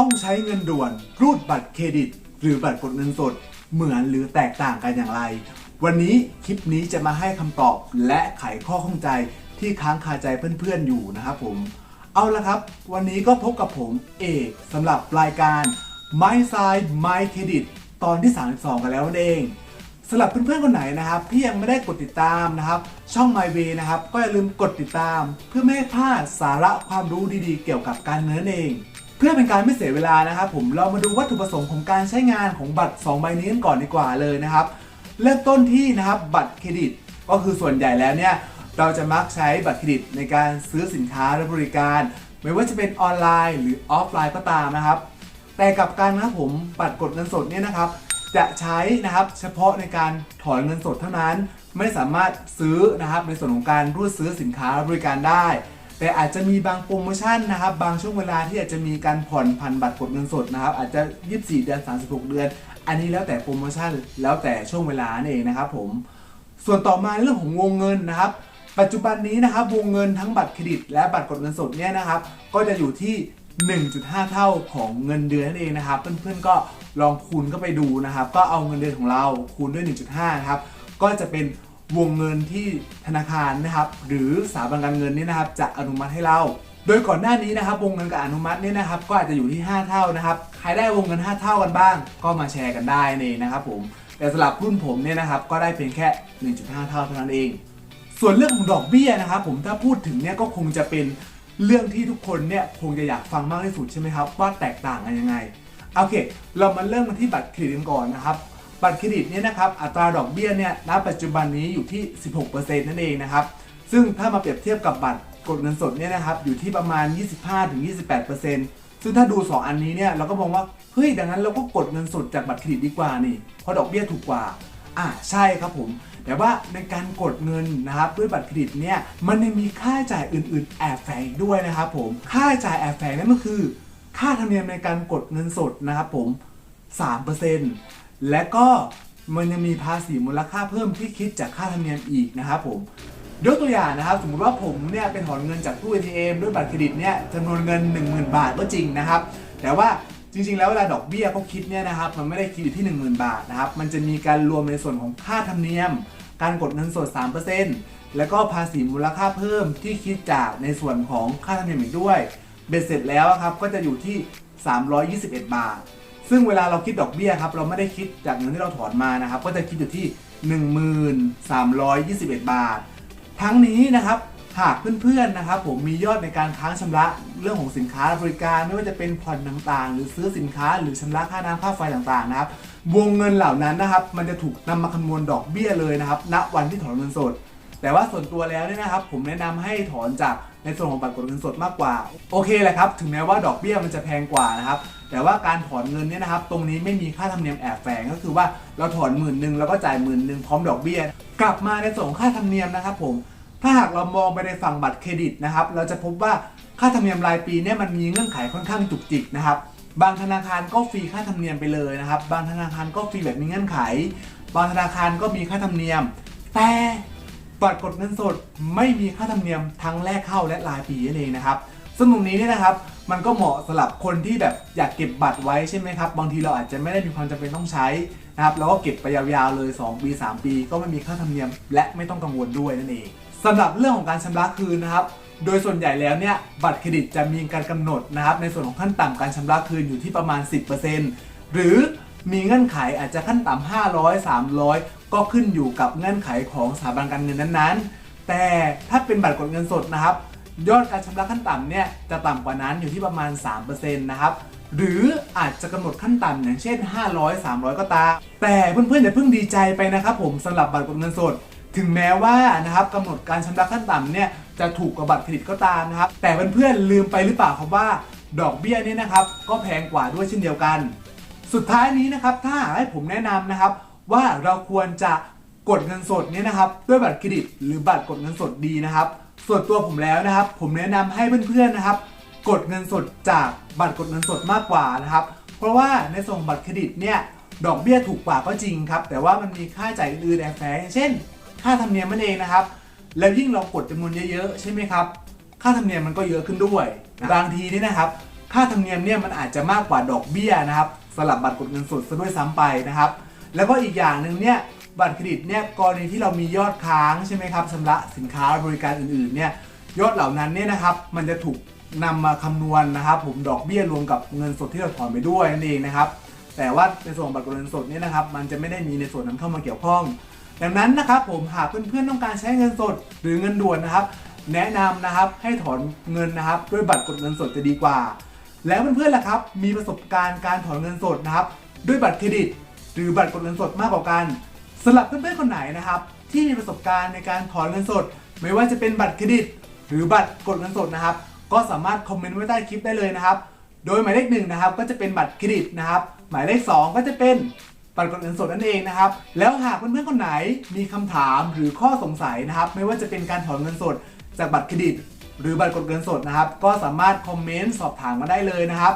ต้องใช้เงินด่วน รูดบัตรเครดิต หรือบัตรกดเงินสด เหมือนหรือแตกต่างกันอย่างไร วันนี้คลิปนี้จะมาให้คำตอบและไขข้อข้องใจที่ค้างคาใจเพื่อนๆอยู่นะครับผม เอาละครับ วันนี้ก็พบกับผมเอกสำหรับรายการ My Side My Credit ตอนที่ 32 กันแล้วนั่นเองสำหรับเพื่อนๆคนไหนนะครับที่ยังไม่ได้กดติดตามนะครับ ช่อง My Way นะครับ ก็อย่าลืมกดติดตาม เพื่อไม่ให้พลาดสาระความรู้ดีๆ เกี่ยวกับการเงินนั่นเอง เพื่อเป็นการไม่เสียเวลานะครับผมเรามาดูวัตถุประสงค์ของการใช้งานของบัตร 2 ใบนี้กันก่อนดีกว่าเลยนะครับ เริ่มต้นที่นะครับบัตรเครดิต ก็คือส่วนใหญ่แล้วเนี่ยเราจะมักใช้บัตรเครดิตในการซื้อสินค้าและบริการ ไม่ว่าจะเป็นออนไลน์หรือออฟไลน์ก็ตามนะครับ แต่กับการนะครับผมบัตรกดเงินสดเนี่ยนะครับ จะใช้นะครับเฉพาะในการถอนเงินสดเท่านั้น ไม่สามารถซื้อนะครับในส่วนของการรูดซื้อสินค้าและบริการได้ แต่อาจจะมีบางโปรโมชั่นนะครับ บางช่วงเวลาที่อาจจะมีการผ่อนผันบัตรกดเงินสดนะครับ อาจจะ 24 เดือน 36 เดือน อันนี้แล้วแต่โปรโมชั่นแล้วแต่ช่วงเวลานั่เองนะครับผม ส่วนต่อมาเรื่องของวงเงินนะครับ ปัจจุบันนี้นะครับวงเงินทั้งบัตรเครดิต และบัตรกดเงินสดเนี่ยนะครับ ก็จะอยู่ที่ 1.5 เท่าของเงินเดือนนั่นเองนะครับ เพื่อนๆก็ลองคูณเข้าไปดูนะครับ ก็เอาเงินเดือนของเราคูณด้วย 1.5 นะครับ ก็จะเป็น วงเงินที่ธนาคารนะครับหรือสถาบันการเงินนี่นะครับจะอนุมัติให้เรา โดยก่อนหน้านี้นะครับวงเงินกับอนุมัตินี่นะครับก็อาจจะอยู่ที่ 5 เท่านะครับใครได้วงเงิน 5 เท่ากันบ้าง ก็มาแชร์กันได้นี่นะครับผมแต่สำหรับรุ่นผมเนี่ยนะครับก็ได้เพียงแค่ 1.5 เท่าเท่านั้นเอง ส่วนเรื่องของดอกเบี้ยนะครับผมถ้าพูดถึงเนี่ยก็คงจะเป็นเรื่องที่ทุกคนเนี่ยคงจะอยากฟังมากที่สุดใช่ไหมครับว่าแตกต่างกันยังไงโอเค เรามาเริ่มกันที่บัตรเครดิตก่อนนะครับ บัตรเครดิตเนี่ยนะครับอัตราดอกเบี้ยเนี่ยณปัจจุบันนี้อยู่ที่ 16%นั่นเองนะครับซึ่งถ้ามาเปรียบเทียบกับบัตรกดเงินสดเนี่ยนะครับอยู่ที่ประมาณ 25-28%ซึ่งถ้าดู 2 อันนี้เนี่ยเราก็มองว่าเฮ้ยดังนั้นเราก็กดเงินสดจากบัตรเครดิตดีกว่านี่เพราะดอกเบี้ยถูกกว่าอ่าใช่ครับผม แต่ว่าในการกดเงินนะครับด้วยบัตรเครดิตเนี่ยมันยังมีค่าใช้จ่ายอื่นๆ แอบแฝงด้วยนะครับผมค่าใช้จ่ายแอบแฝงนั่นก็คือ ค่าธรรมเนียมในการกดเงินสดนะครับผม 3% และก็มันยังมีภาษีมูลค่าเพิ่มที่คิดจากค่าธรรมเนียมอีกนะครับผมยกตัวอย่างนะครับสมมติว่าผมเนี่ยเป็นถอนเงินจากตู้ ATM ด้วยบัตรเครดิตเนี่ยจำนวนเงิน 10,000 บาทก็จริงนะครับ แต่ว่าจริงๆ แล้วเวลาดอกเบี้ยเขาคิดเนี่ยนะครับมันไม่ได้คิดอยู่ที่ 10,000 บาทนะครับมันจะมีการรวมในส่วนของค่าธรรมเนียม การกดเงินสด 3%แล้วก็ภาษีมูลค่าเพิ่มที่คิดจากในส่วนของค่าธรรมเนียมอีกด้วยเบ็ดเสร็จแล้วครับก็จะอยู่ที่ 321 บาท ซึ่งเวลาเราคิดดอกเบี้ยครับ เราไม่ได้คิดจากเงินที่เราถอนมานะครับ ก็จะคิดอยู่ที่ 1321 บาท ทั้งนี้นะครับหากเพื่อนๆนะครับผมมียอดในการค้างชำระเรื่องของสินค้าบริการไม่ว่าจะเป็นผ่อนต่างๆ หรือซื้อสินค้าหรือชำระค่าน้ำค่าไฟต่างๆนะครับวงเงินเหล่านั้นนะครับ มันจะถูกนำมาคำนวณดอกเบี้ยเลยนะครับณวันที่ถอนเงินสด แต่ว่าส่วนตัวแล้วเนี่ยนะครับ ผมแนะนำให้ถอนจาก ในส่วนของบัตรกดเงินสดมากกว่า โอเคแหละครับ ถึงแม้ว่าดอกเบี้ยมันจะแพงกว่านะครับ แต่ว่าการถอนเงินเนี่ยนะครับ ตรงนี้ไม่มีค่าธรรมเนียมแอบแฝงก็คือว่าเราถอนหมื่นหนึ่งแล้วก็จ่ายหมื่นหนึ่งพร้อมดอกเบี้ย กลับมาในส่วนของค่าธรรมเนียมนะครับผม ถ้าหากเรามองไปในฝั่งบัตรเครดิตนะครับ เราจะพบว่าค่าธรรมเนียมรายปีเนี่ยมันมีเงื่อนไขค่อนข้างจุกจิกนะครับบางธนาคารก็ฟรีค่าธรรมเนียมไปเลยนะครับ บางธนาคารก็ฟรีแบบมีเงื่อนไข บางธนาคารก็มีค่าธรรมเนียม แต่ บัตรกดเงินสดไม่มีค่าธรรมเนียมทั้งแรกเข้าและรายปีนั่นเองนะครับซึ่งตรงนี้เนี่ยนะครับมันก็เหมาะสำหรับคนที่แบบอยากเก็บบัตรไว้ใช่ไหมครับ บางทีเราอาจจะไม่ได้มีความจำเป็นต้องใช้นะครับเราก็เก็บไปยาวๆเลย 2 ปี 3 ปี ก็ไม่มีค่าธรรมเนียม และไม่ต้องกังวลด้วยนั่นเองสำหรับเรื่องของการชำระคืนนะครับ โดยส่วนใหญ่แล้วเนี่ยบัตรเครดิตจะมีการกำหนดนะครับในส่วนของขั้นต่ำการชำระคืนอยู่ที่ประมาณ 10%หรือมีเงื่อนไขอาจจะขั้นต่ำ500 300 ก็ขึ้นอยู่กับเงื่อนไขของสถาบันการเงินนั้นๆ แต่ถ้าเป็นบัตรกดเงินสดนะครับ ยอดการชำระขั้นต่ำเนี่ยจะต่ำกว่านั้นอยู่ที่ประมาณ 3%นะครับหรืออาจจะกำหนดขั้นต่ำอย่างเช่น 500 300 ก็ตาม แต่เพื่อนๆอย่าเพิ่งดีใจไปนะครับผมสำหรับบัตรกดเงินสด ถึงแม้ว่านะครับกำหนดการชำระขั้นต่ำเนี่ยจะถูกกว่าบัตรเครดิตก็ตามนะครับ แต่เพื่อนๆลืมไปหรือเปล่าครับว่า ดอกเบี้ยเนี่ยนะครับ ก็แพงกว่าด้วยเช่นเดียวกัน สุดท้ายนี้นะครับถ้าให้ผมแนะนำนะครับ ว่าเราควรจะกดเงินสดเนี่ยนะครับ ด้วยบัตรเครดิต หรือบัตรกดเงินสดดีนะครับ ส่วนตัวผมแล้วนะครับ ผมแนะนำให้เพื่อนๆนะครับ กดเงินสดจากบัตรกดเงินสดมากกว่านะครับ เพราะว่าในส่วนของบัตรเครดิตเนี่ยดอกเบี้ยถูกกว่าก็จริงครับ แต่ว่ามันมีค่าใช้จ่ายอื่นๆแอบแฝงอย่างเช่น ค่าธรรมเนียมมันเองนะครับ แล้วยิ่งเรากดจำนวนเยอะๆใช่ไหมครับ ค่าธรรมเนียมมันก็เยอะขึ้นด้วย บางทีนี่นะครับ ค่าธรรมเนียมเนี่ยมันอาจจะมากกว่าดอกเบี้ยนะครับสำหรับบัตรกดเงินสดซะด้วยซ้ำไปนะครับ แล้วก็อีกอย่างหนึ่งเนี่ยบัตรเครดิตเนี่ยกรณีที่เรามียอดค้างใช่ไหมครับชำระสินค้าบริการอื่นๆเนี่ยยอดเหล่านั้นเนี่ยนะครับมันจะถูกนำมาคำนวณนะครับ ผมดอกเบี้ยรวมกับเงินสดที่เราถอนไปด้วยนั่นเองนะครับ แต่ว่าในส่วนบัตรกดเงินสดเนี่ยนะครับ มันจะไม่ได้มีในส่วนนั้นเข้ามาเกี่ยวข้อง ดังนั้นนะครับผมหากเพื่อนๆต้องการใช้เงินสดหรือเงินด่วนนะครับ แนะนำนะครับให้ถอนเงินนะครับ ด้วยบัตรกดเงินสดจะดีกว่า แล้วเพื่อนๆล่ะครับมีประสบการณ์การถอนเงินสดนะครับ ด้วยบัตรเครดิต หรือบัตรกดเงินสดมากกว่ากันสำหรับเพื่อนๆคนไหนนะครับ ที่มีประสบการณ์ในการถอนเงินสด ไม่ว่าจะเป็นบัตรเครดิต หรือบัตรกดเงินสดนะครับ ก็สามารถคอมเมนต์ไว้ใต้คลิปได้เลยนะครับ โดยหมายเลขหนึ่งนะครับ ก็จะเป็นบัตรเครดิตนะครับ หมายเลขสองก็จะเป็นบัตรกดเงินสดนั่นเองนะครับ แล้วหากเพื่อนๆคนไหนมีคำถามหรือข้อสงสัยนะครับ ไม่ว่าจะเป็นการถอนเงินสด จากบัตรเครดิต หรือบัตรกดเงินสดนะครับ ก็สามารถคอมเมนต์สอบถามมาได้เลยนะครับ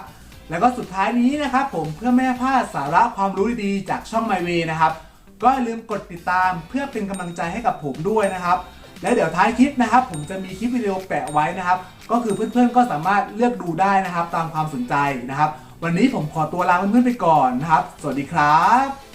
แล้วก็สุดท้ายนี้นะครับผมเพื่อไม่ให้พลาดสาระความรู้ดีๆ จากช่อง My Way นะครับ ก็อย่าลืมกดติดตามเพื่อเป็นกำลังใจให้กับผมด้วยนะครับ และเดี๋ยวท้ายคลิปนะครับ ผมจะมีคลิปวิดีโอแปะไว้นะครับ ก็คือเพื่อนๆก็สามารถเลือกดูได้นะครับ ตามความสนใจนะครับ วันนี้ผมขอตัวลาเพื่อนๆไปก่อนนะครับ สวัสดีครับ